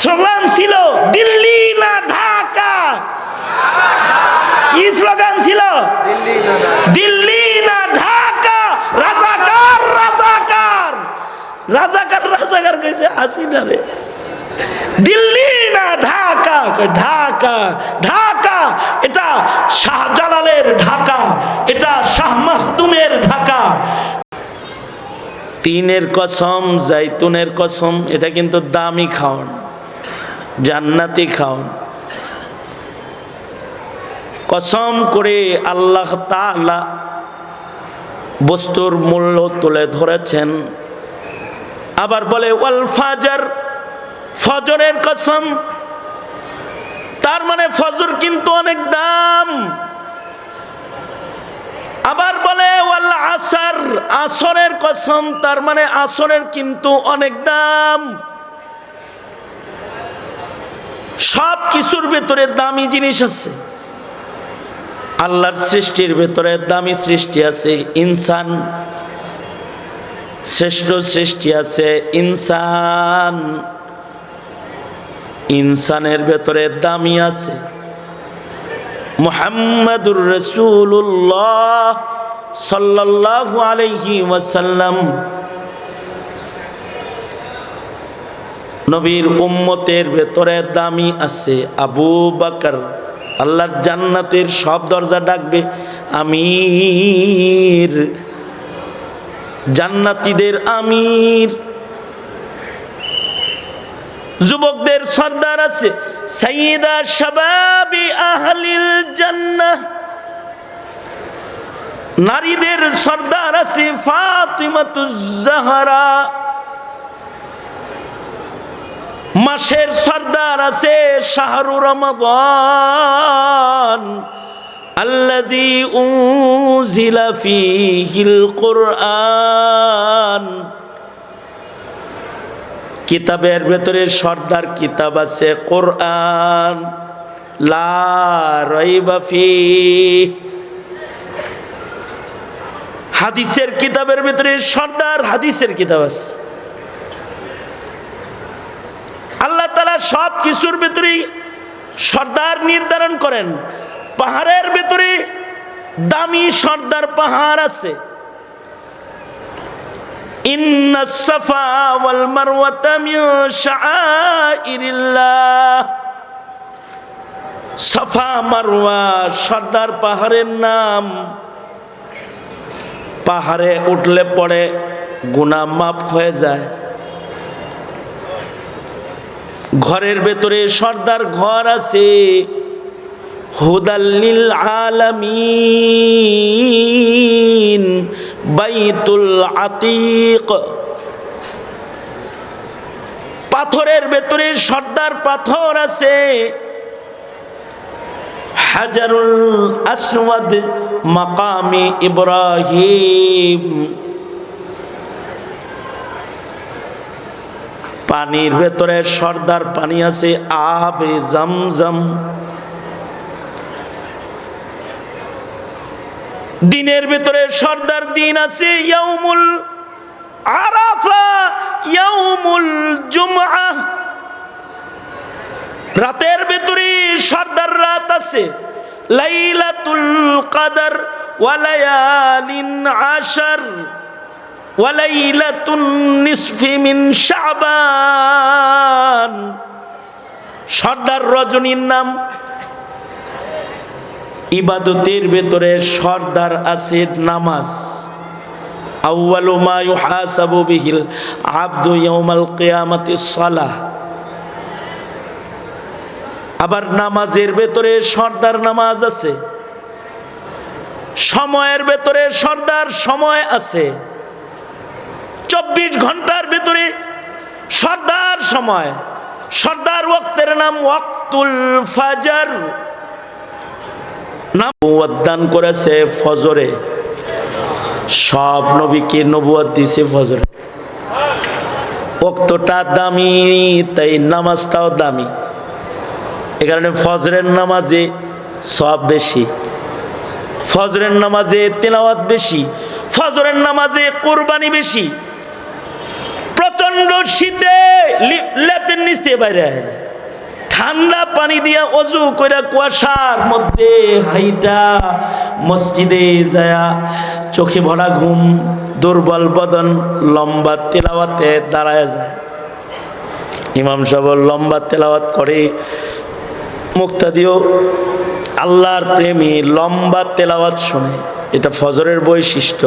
Slogan ছিল, দিল্লি না ঢাকা? কি স্লোগান ছিল? দিল্লি না ঢাকা? রাজাকার রাজাকার। রাজাকার রাজাকার কইছে হাসিনা রে। দিল্লি না ঢাকা? ঢাকা ঢাকা। এটা শাহজালালের ঢাকা, এটা শাহ মাহতুমের ঢাকা। তিনের কসম, জাইতুনের কসম, এটা কিন্তু দামি খাওয়ান। জান্নাতি খাওয়ান কসম করে আল্লাহ তাআলা বস্তুর মূল্য তুলে ধরেছেন। আবার বলে, ওয়াল ফাজার, ফজরের কসম। তার মানে ফজর কিন্তু অনেক দাম। আবার বলে, ওয়াল আসার, আসরের কসম, তার মানে আসরের কিন্তু অনেক দাম। সব কিছুর ভেতরে দামি জিনিস আছে। আল্লাহর সৃষ্টির ভেতরে দামি সৃষ্টি আছে, ইনসান শ্রেষ্ঠ সৃষ্টি আছে, ইনসান। ইনসানের ভেতরে দামি আছে। মুহাম্মাদুর রসুল্লাহ সাল্লাল্লাহু আলাইহি ওয়াসাল্লাম নবীর উম্মতের ভেতরে দামি আছে। আবু বাকর আল্লাহর জান্নাতের সব দরজা ডাকবে, আমির। জান্নাতীদের আমির। যুবকদের সর্দার আছে, সাইয়্যিদা শাবাবি আহলিল জান্নাহ। নারীদের সর্দার আছে, ফাতিমাতুজ জাহরা। মাসের সর্দার আছে শাহরু রমাদান। ফীহিল কুরআন। কিতাবের ভেতরে সর্দার কিতাব আছে, কোরআন। লা হাদিসের কিতাবের ভেতরে সর্দার হাদিসের কিতাব আছে আল্লাহ তালা সব কিছুর ভেতরেই সর্দার নির্ধারণ করেন। পাহাড়ের ভেতরে দামি সর্দার পাহাড় আছে। সাফা সর্দার পাহাড়ের নাম। পাহাড়ে উঠলে পড়ে গুনাহ মাফ হয়ে যায়। ঘরের ভেতরে সর্দার ঘর আছে। হুদাল্লিল আলামিন, বাইতুল আতিক। পাথরের ভেতরে সর্দার পাথর আছে। হাজারুল আসওয়াদ মাকামে ইব্রাহিম। পানির ভেতরে সর্দার পানি আছে, আবে জমজম। দিনের ভেতরে সর্দার দিন আছে, ইয়াউমুল আরাফা, ইয়াউমুল জুমআ। রাতের ভেতরে সর্দার রাত আছে, লাইলাতুল কাদার ওয়া লায়ালিন আশার। সর্দার রজনীর নাম। ইবাদতের ভেতরে সর্দার আছে নামাজ। বিহিল আবার নামাজের ভেতরে সর্দার নামাজ আছে। সময়ের ভেতরে সর্দার সময় আছে। চব্বিশ ঘণ্টার ভেতরে সর্দার সময়, সর্দার ওয়াক্তের নাম ওয়াক্তুল ফাজার। নাম দান করেছে ফজরে। সব নবীকে নবুয়াদ দিছে ফজরে। ওক্তটা দামি, তাই নামাজটাও দামি। এ কারণে ফজরের নামাজে সব বেশি। ফজরের নামাজে তেলাওয়াত বেশি। ফজরের নামাজে কোরবানি বেশি। প্রচণ্ড শীতে লেপের নিচ দিয়ে বাইরে ঠান্ডা পানি দিয়া অজু কইরা কুয়াশার মধ্যে হাইটা মসজিদে যায়া চোখে ভরা ঘুম, দুর্বল বদন, লম্বা তেলাওয়াতে দাঁড়ায় যায়। ইমাম সাহেব লম্বা তেলাওয়াত করে। মুক্তা দিও আল্লাহর প্রেমী লম্বা তেলাওয়াত শুনে। এটা ফজরের বৈশিষ্ট্য।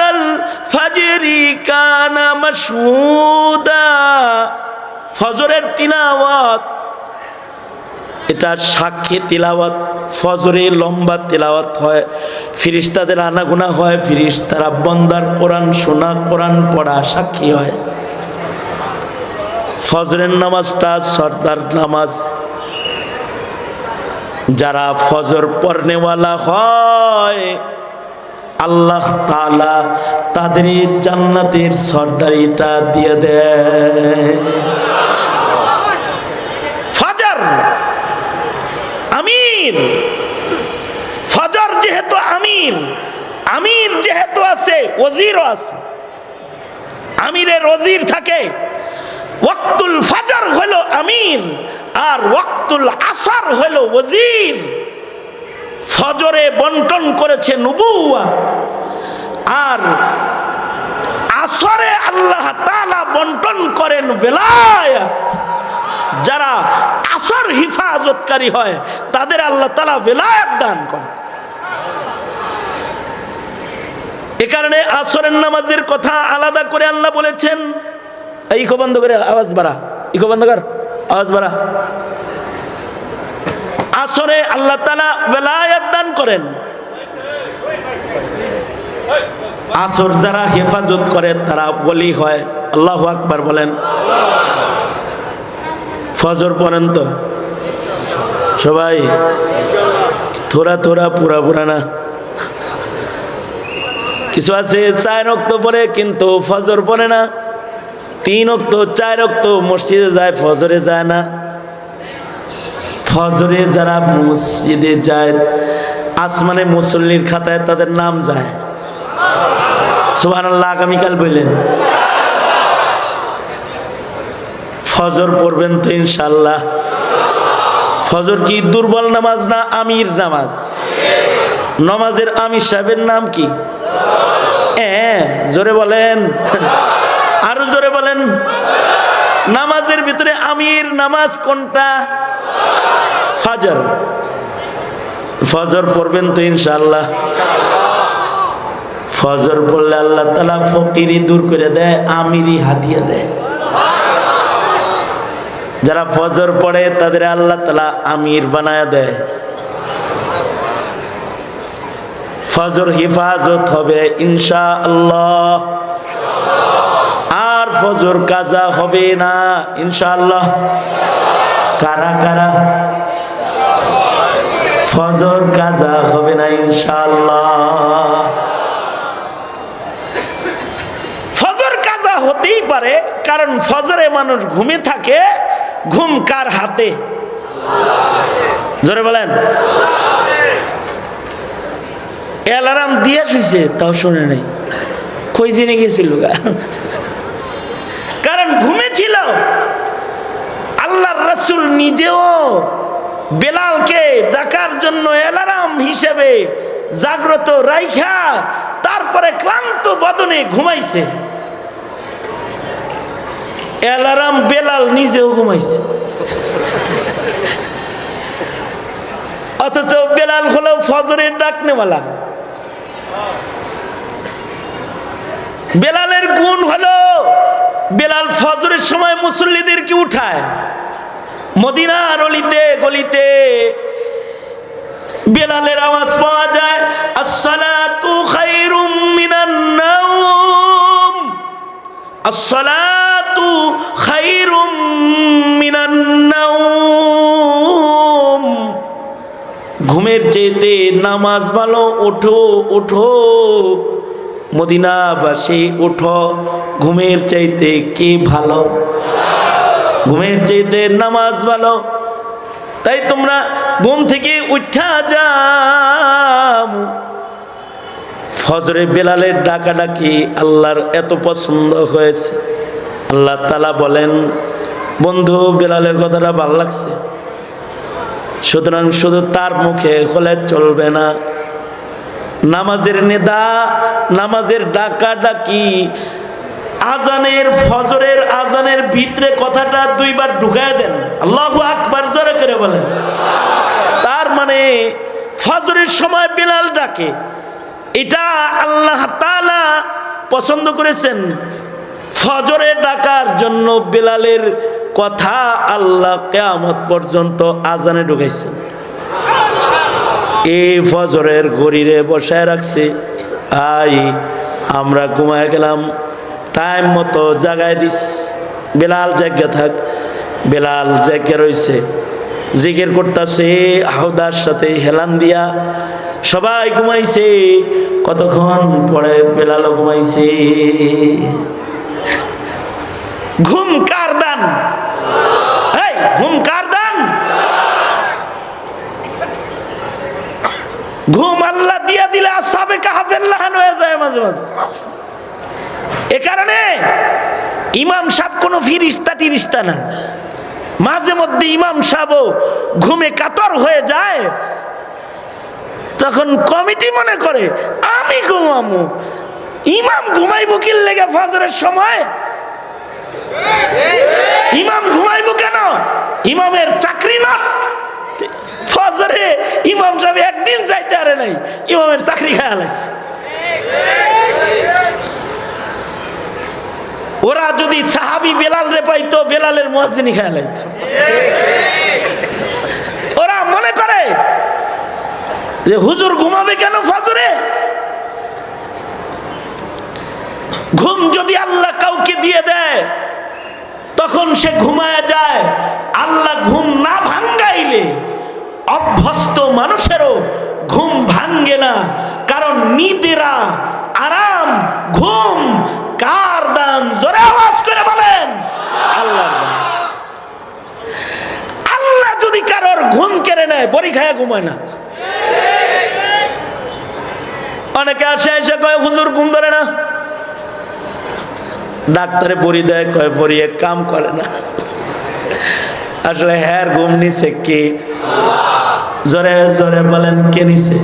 আলাল ফাজরি কানা ফজরের তিলাওয়াত, এটা সাক্ষী তিলাওয়াত, ফজরে লম্বা তিলাওয়াত হয়, ফিরিস্তাদের আনাগোনা হয়, ফিরিস্তারা বন্দার কোরআন সোনা কোরআন পড়া সাক্ষী হয়। ফজরের নামাজটা সর্দার নামাজ। যারা ফজর পড়নেওয়ালা হয় আল্লাহ তাআলা তাদের জান্নাতের সর্দারিটা দিয়ে দেয় ফজর, আমির। ফজর যেহেতু আমির আমির যেহেতু আছে, ওজিরও আছে। আমিরের ওজির থাকে, ওয়াক্তুল ফাজার হলো আমির, আর ওয়াক্তুল আসার হলো ওজির। ফজরে বন্টন করেছে নবুয়া। আর আসরে আল্লাহ তাআলা বন্টন করেন বেলায়াত। যারা আসর হিফাজতকারী হয়, তাদের আল্লাহ তালা বেলায়াত দান করে এ কারণে আসরের নামাজের কথা আলাদা করে আল্লাহ বলেছেন। ইকো বন্ধ করে আওয়াজ বাড়া। ইকো বন্ধ কর। আওয়াজ বাড়া। আসরে আল্লাহ তালা বেলায়াত দান করেন। আসর যারা হেফাজত করে, তারা বলি হয়। আল্লাহ আকবার বলেন। ফজর পর্যন্ত সবাই। থোড়া থোড়া, পুরা পুরা না। কিছু আছে, চার রক্ত পরে কিন্তু ফজর পরে না। তিন অক্ত চার অক্ত মসজিদে যায়, ফজরে যায় না। ফজরে যারা মসজিদে যায়, আসমানে মুসল্লির খাতায় তাদের নাম যায়। আল্লাহ আগামীকাল বললেন। ফজর পড়বেন তো ইনশাল্লাহ ফজর কি দুর্বল নামাজ না আমির নামাজ? নমাজের আমির সাহেবের নাম কি? জোরে বলেন। আরও জোরে বলেন। নামাজের ভিতরে আমির নামাজ কোনটা? ফজর। ফজর পড়বেন তো ইনশাল্লাহ ফজর পড়লে আল্লাহ তালা ফকিরি দূর করে দেয় আমিরি হাতিয়ে দেয়। যারা ফজর পড়ে, তাদের আল্লাহ তালা আমির বানায় দেয়। ফজর হিফাজত হবে ইনশা আল্লাহ আর ফজর কাজা হবে না ইনশাআল্লাহ। কারা কারা? ফজর কাজা হবে না ইনশাল্লাহ ফজর কাজা হতেই পারে, কারণ ফজরে মানুষ ঘুমে থাকে, ঘুম কার হাতে? জোরে বলেন। অ্যালার্ম দিয়ে শুইছে, তাও শোনে নাই। কই জেনে গেছিল কারণ ঘুমেছিল আল্লাহর রসুল নিজেও বেলালকে ডাকার জন্য অ্যালার্ম হিসেবে জাগ্রত রাইখা তারপরে ক্লান্ত বদনে ঘুমাইছে। অ্যালার্ম বেলাল নিজেও ঘুমাইছে। অথচ বেলাল হলো ফজরের ডাকনেওয়ালা। বেলালের গুণ হলো বেলাল ফজরের সময় মুসল্লিদেরকে উঠায়। মদিনার অলিতে গলিতে বেলালের আওয়াজ পাওয়া যায়, আসসালাতু খাইরুম মিনান নাওম। আসসালাতু খাইরুম মিনান নাওম। ঘুমের চেয়েতে নামাজ ভালো, ওঠো ওঠো। মদিনাবাসী, ওঠো। ঘুমের চাইতে কে ভালো? ঘুমের চাইতে নামাজ ভালো। তাই তোমরা ঘুম থেকে উঠা যাও। ফজরে বেলালের ডাকাডাকি আল্লাহর এত পছন্দ হয়েছে। আল্লাহ তালা বলেন, বন্ধু, বেলালের কথাটা ভালো লাগছে। সুতরাং শুধু তার মুখে হলে চলবে না। নামাজের নেদা, নামাজের ডাকা ডাকি আজানের ফজরের আজানের ভিতরে কথাটা দুইবার ঢুকায় দেন। আল্লাহ আকবার জোরে করে বলেন। তার মানে ফজরের সময় বেলাল ডাকে। এটা আল্লাহ তাআলা পছন্দ করেছেন। ফজরে ডাকার জন্য বেলালের কথা আল্লাহ কেয়ামত পর্যন্ত আজানে ঢুকাইছেন। এই ফজরের গড়িরে বসায় রাখছে। আই আমরা ঘুমায় গেলাম। টাইম মতো জাগায় দিস। বেলাল জায়গা থাক। বেলাল জায়গা রয়েছে জিকির করতেছে, আহদার সাথে হেলান দিয়া। সবাই ঘুমাইছে। কতক্ষণ পরে বেলালও ঘুমাইছে? ঘুম কার দান? ঘুম কার দান? ঘুম আল্লাহ দিয়া দিলে আসাবে কাহাফেল্লাহান হয়ে যায় মাঝে মাঝে। এ কারণে ইমাম সাহেব কোনো ফিরিস্তা টিরিস্তা না। মাঝে মধ্যে ইমাম সাহেবও ঘুমে কাতর হয়ে যায়। তখন কমিটি মনে করে, আমি ঘুমামু। ইমাম ঘুমাইবো কি লেগে ফজরের সময়? ইমাম ঘুমাইবো কেন? ইমামের চাকরি না। ফজরে ইমাম সাহেব একদিন যাইতে আরে নাই, ইমামের চাকরি খায় ওরা যদি সাহাবি বেলাল রে পাইতো, বেলালের মসজিনি খায় লাইতো। ওরা মনে করে যে, হুজুর ঘুমাবে কেন ফজরে? ঘুম যদি আল্লাহ কাউকে দিয়ে দেয়, তখন সে ঘুমায় যায়। আল্লাহ ঘুম না ভাঙ্গাইলে অভ্যস্ত মানুষেরও ঘুম ভাঙ্গে না, কারণ নিদেরা আরাম, ঘুম কার দান জোরে আওয়াজ করে বলেন আল্লাহর দান। আল্লাহ যদি কারোর ঘুম কেড়ে নেয়, বড়ি খায়া ঘুমায় না। অনেকে আসে এসে কয়, হুজুর, ঘুম ধরে না? ডাক্তারে বড়ি দেয়, কয়, বড়ি এক কাম করে না। আসলে হ্যার ঘুম নিছে কে? জোরে জোরে বলেন, কে নিছে?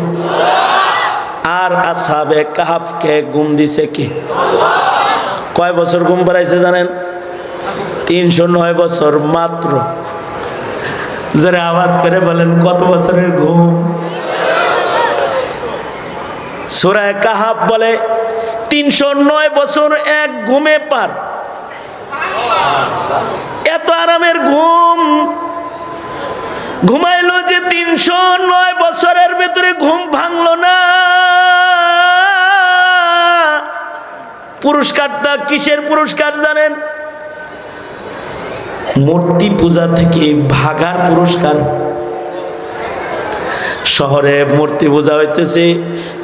আর আসাবে কাহাফকে ঘুম দিছে কে? কয় বছর ঘুম পাড়াইছে জানেন? তিনশো নয় বছর মাত্র। জোরে আওয়াজ করে বলেন, কত বছরের ঘুম? সুরায় কাহাব বলে, তিনশো নয় বছর এক ঘুমে পার। এত আরামের ঘুম। ঘুমাইলো যে তিনশো নয় বছরের ভেতরে ঘুম ভাঙলো না। পুরস্কারটা কিসের পুরস্কার জানেন? মূর্তি পূজা থেকে ভাগার পুরস্কার। শহরে মূর্তি পূজা হইতেছে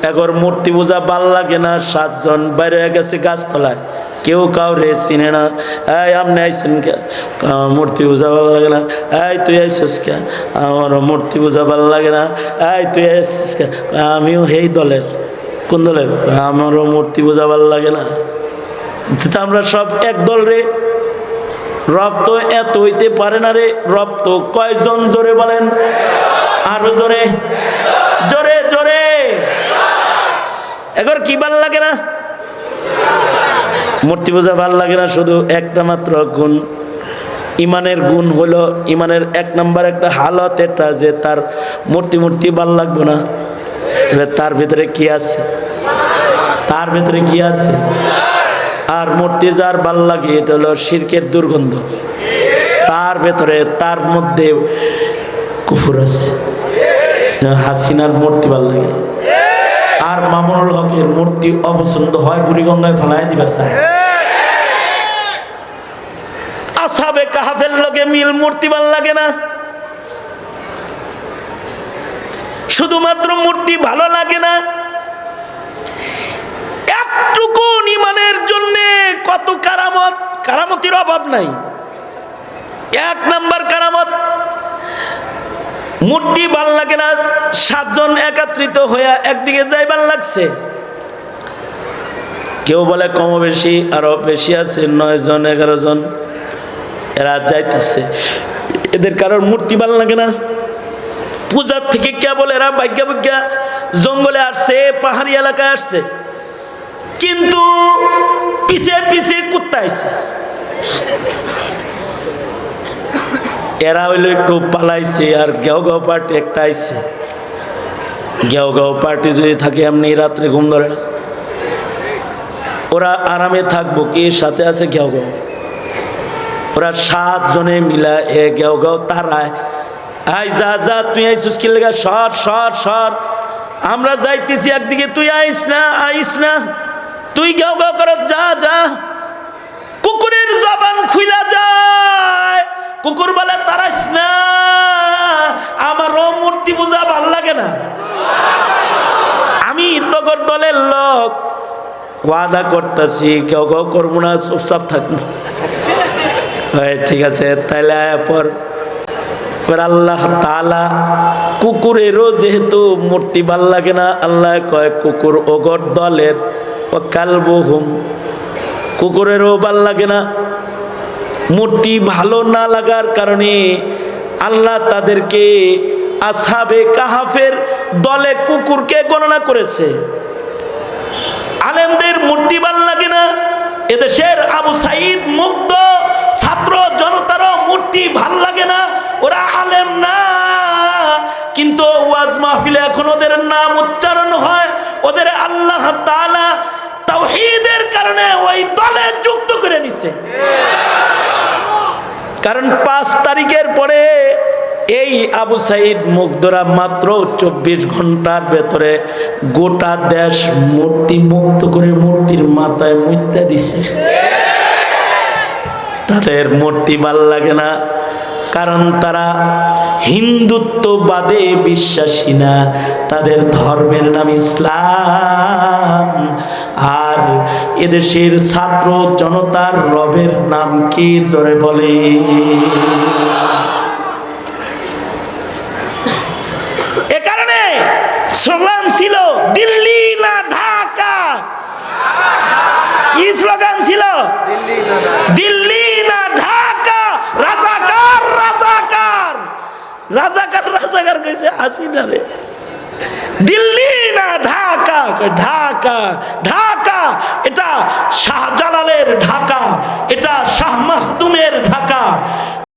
এখন মূর্তি পূজা ভালো লাগে না, সাতজন বাইরে গেছে গাছতলায়। কেউ কাউরে চিনে না, এই, আপনি আইসেন কে? মূর্তি পূজা ভালো লাগে না, এই, তুই আইসিস কে? আমার মূর্তি পূজা ভালো লাগে না, এই, তুই আইসিস কে? আমিও সেই দলের। কোন দলের? আমারও মূর্তি পূজা ভালো লাগে না। আমরা সব এক দল রে। রব তো এত হইতে পারে না রে। রব তো কয়জন? জোরে বলেন। আরও জোরে। জোরে জোরে। এবার কি ভালো লাগে না? মূর্তি পূজা ভালো লাগে না শুধু একটা মাত্র গুণ। ইমানের গুণ হলো ইমানের এক নাম্বার একটা হালত এটা যে তার মূর্তি মূর্তি ভালো লাগবে না। তাহলে তার ভিতরে কি আছে? তার ভিতরে কি আছে? আর মূর্তি যার ভালো লাগে, এটা হলো শিরকের দুর্গন্ধ। তার ভেতরে, তার মধ্যে কুফুর আছে। হাসিনার মূর্তি ভালো লাগে। আর মামুনুল হকের মূর্তি অপছন্দ হয় বুড়িগঙ্গায় ফেলায় দিবার চায়। আসাবে কাহাফের লগে মিল মূর্তি ভালো লাগে না। শুধুমাত্র মূর্তি ভালো লাগে না একটুকু ইমানের জন্য কত কারামত? কারামতির অভাব নাই। এক নাম্বার কারামত, মূর্তি ভালো লাগে না, সাতজন একাত্রিত হইয়া একদিকে যাই যাইবার লাগছে। কেউ বলে কম বেশি, আরও বেশি আছে নয় জন এগারো জন এরা যাইতেছে। এদের কারোর মূর্তি ভালো লাগে না। পূজার থেকে কেবল এরা ভাগ্যা ভাগ্যা, জঙ্গলে আসছে, পাহাড়ি এলাকায় আসছে। কিন্তু পিছে পিছে কুত্তা আসছে এরা হইল একটু পালাইছে আর গেও গেও পার্টি একটা আইছে। গেও গেও পার্টি যদি থাকে এমনি রাত্রে ঘুম ধরে ওরা আরামে থাকব, কি সাথে আছে গেও গেও ওরা সাত জনে মিলা এ গেও গেও তারায় আই যা যা, তুই আইসুস কি লেগা? সর সর সর। আমরা যাইতেছি একদিকে, তুই আইস না আইস না। তুই গেও গেও কর যা যা। কুকুরের জবান খুইলা যায়। কুকুর বলে তারাইস না। আমারও মূর্তি পূজা ভালো লাগে না। আমি তগর দলের লোক। ওয়াদা করতেছি কেউ কেউ করব না চুপচাপ থাকব। হয়, ঠিক আছে আয়া পর। আল্লাহ তালা কুকুরেরও যেহেতু মূর্তি ভালো লাগে না আল্লাহ কয় কুকুর ওগর দলের কুকুরেরও ভালো লাগে না। মূর্তি ভালো না লাগার কারণে আল্লাহ তাদেরকে আসাবে কাহাফের দলে কুকুরকে গণনা করেছে। আলেমদের মূর্তি ভালো লাগে না। এদেশের আবু সাইদ মুগ্ধ ছাত্র জনতারও মূর্তি ভালো লাগে না। ওরা আলেম না। কিন্তু ওয়াজ মাহফিলে এখন ওদের নাম উচ্চারণ হয়। ওদের আল্লাহ তাআলা তাওহীদের কারণে ওই দলে যুক্ত করে নিছে কারণ পাঁচ তারিখের পরে এই আবু সাইদ মুগ্ধরা মাত্র চব্বিশ ঘণ্টার ভেতরে গোটা দেশ মূর্তি মুক্ত করে মূর্তির মাথায় মুইত্যা দিছে। তাদের মূর্তি ভালো লাগে না। কারণ তারা হিন্দুত্ববাদে বিশ্বাসী না। তাদের ধর্মের নাম ইসলাম। আর এদেশের ছাত্র জনতার রবের নাম কি জোরে বলে? এ কারণে স্লোগান ছিল দিল্লি না ঢাকা? কি স্লোগান ছিল? দিল্লি না ঢাকা। রাজাকার রাজাকার কইছে হাসিনা রে। দিল্লি না ঢাকা? ঢাকা ঢাকা। এটা শাহজালালের ঢাকা, এটা শাহ মাহদুমের ঢাকা।